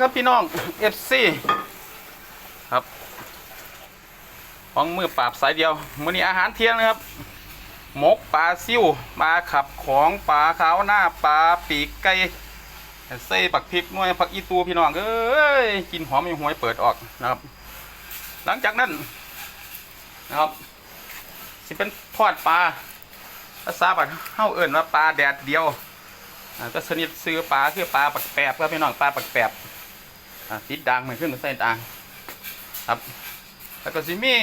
ครับพี่น้อง FC ครับของมือปราบสายเดียวมื้อนี้อาหารเที่ยงนะครับหมกปลาซิ่วปลาขับของปลาขาวหน้าปลาปีกไก่ใส่ปักพริกหน่วยผักอีตูพี่น้องเอ้ยกินหอมมีหวยเปิดออกนะครับ หลังจากนั้นนะครับสิเป็นทอดปลาภาษาบัดเฮาเอิ้นว่าปลาแดดเดียวก็ชนิดซื้อปลาคือปลาปักแปบครับพี่น้องปลาปักแปบ อ่าติดดังเหมือนขึ้นใส่ดังครับ แล้วก็สิมี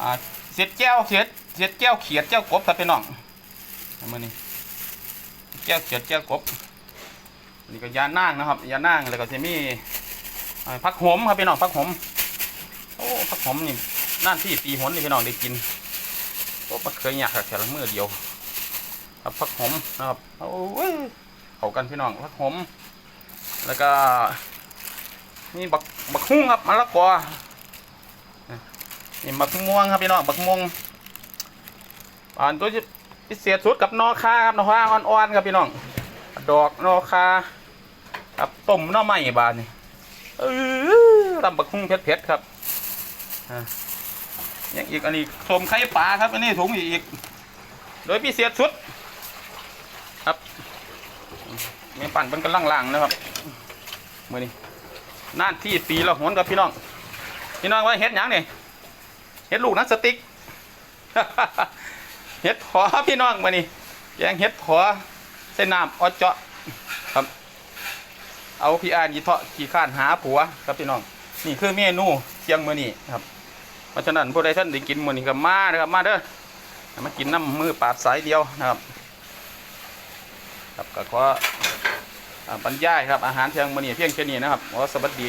อ่าเสียดแก้วเสียดเสียดแก้วเขียดแก้วกบครับพี่น้องเอามื่อนี้แก้วเขียดแก้วกบนี่ก็ยานั่งนะครับยานั่งแล้วก็จะมีอ่าผักหอมครับพี่น้องผักหอมโอ้ผักหอมนี่นั่นที่ปีหนนี่พี่น้องได้กินโอ้ปลาเคยอยากแค่ละมือเดียวครับผักหอมนะครับโอ้ยเข้ากันพี่น้องผักหอมแล้วก็ นี่บักบักฮุ้งครับมะละกอนี่บักม่วงครับพี่น้องบักม่วงอ่านตัวพิเศษสุดกับนอคาครับนอคาอ่อนๆครับพี่น้อง ดอกนอคากับต้มนอไม้บานนี่เออตำบักหุ่งเผ็ดๆครับอะยังอีกอันนี้สมไข่ปลาครับอันนี้ถุงอีก โดยพิเศษสุด ครับมีปั่นเป็นกำลังล่างนะครับมือนี้ น่านที่ปีละหนครับพี่น้อง พี่น้องว่าเฮ็ดหยังนี่เฮ็ดลูกนักสติ๊กเฮ็ดถอพี่น้องมานี่แกงเฮ็ดถอใส่น้ำออเจาะครับ เอาพี่อาญีเทาะขี่ข้านหาผัวครับพี่น้อง นี่คือเมนูเที่ยงมือนี้ครับเพราะฉะนั้นผู้ใดท่านได้กินมือนี้ก็มาเด้อครับมาเด้อมากินน้ำมือปาดสายเดียวนะครับ ครับก็ขออ่า บรรยายครับอาหารเที่ยงมื้อนี้เพียงแค่นี้นะครับขอสวัสดี